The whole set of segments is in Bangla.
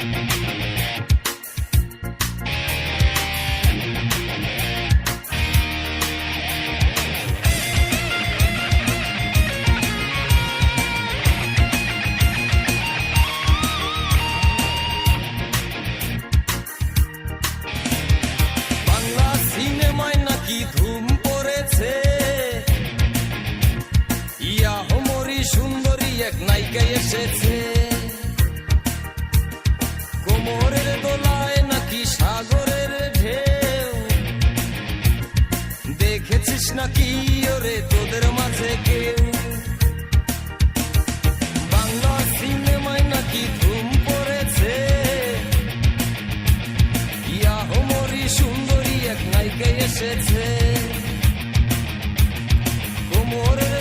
বাংলা নাকি ওরে তোদের মাঝে কেউ বাংলা সিনেমায় নাকি ধুম পড়েছে? ইয়া হোমরি সুন্দরী এক নায়িকা এসেছে। কোমরের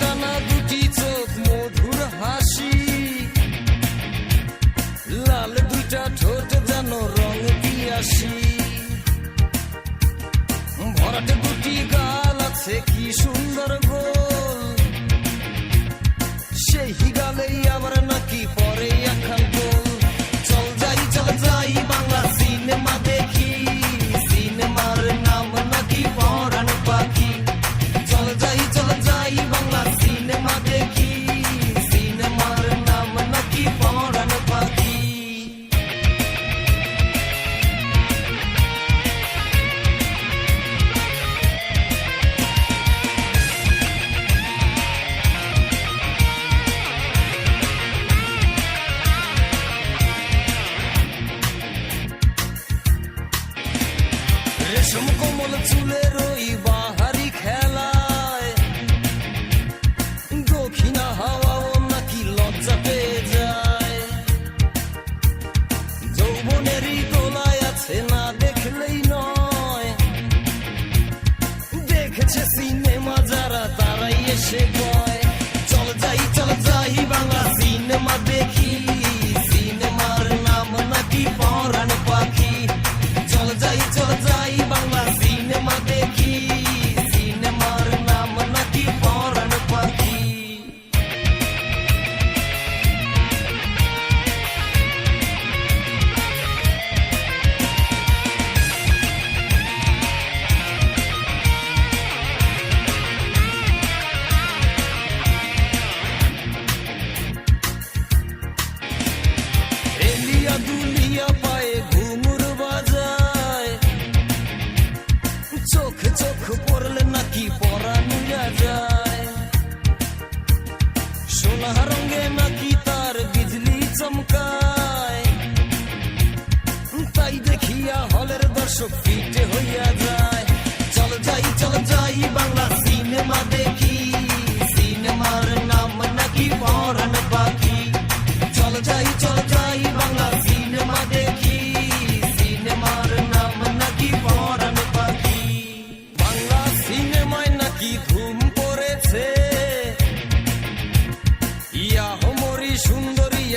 টানা দুটি চোখ, মধুর হাসি। লাল ঠোঁট যেন ভরাটে দুটি গাল আছে, কি সুন্দর গোল রেশম বাহারি খেলায় হাওয়াও নাকি লজ্জা পেয়ে যায় যৌবনেরই আছে না দেখলেই নয় দেখেছে সিনেমা যারা তারাই এসে কয় সোনা রঙে तार बिजली চমকায় তাই দেখিয়া হলের দর্শক ফিটে হইয়া যায় চল যাই চল যাই বাংলা সিনেমা দেখি সিনেমার নাম নাকি পরাণ পাখি চল যাই চল যাই বাংলা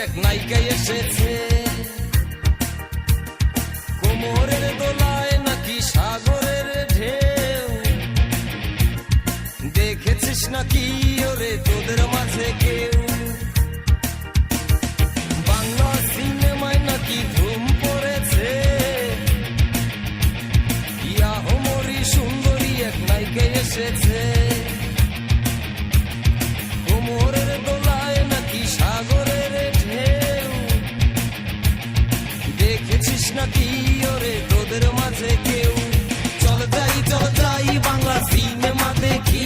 এক নায়িকা এসেছে। কোমরের দোলায় নাকি সাগরের ঢেউ? দেখেছিস নাকি ওরে তোদের মাঝে কেউ? বাংলা সিনেমায় নাকি ধুম পড়েছে। ইয়া হোমরি সুন্দরী এক নায়িকা এসেছে। নাকি ওরে তোদের মাঝে কেউ? চল যাই চল যাই বাংলা সিনেমা দেখি।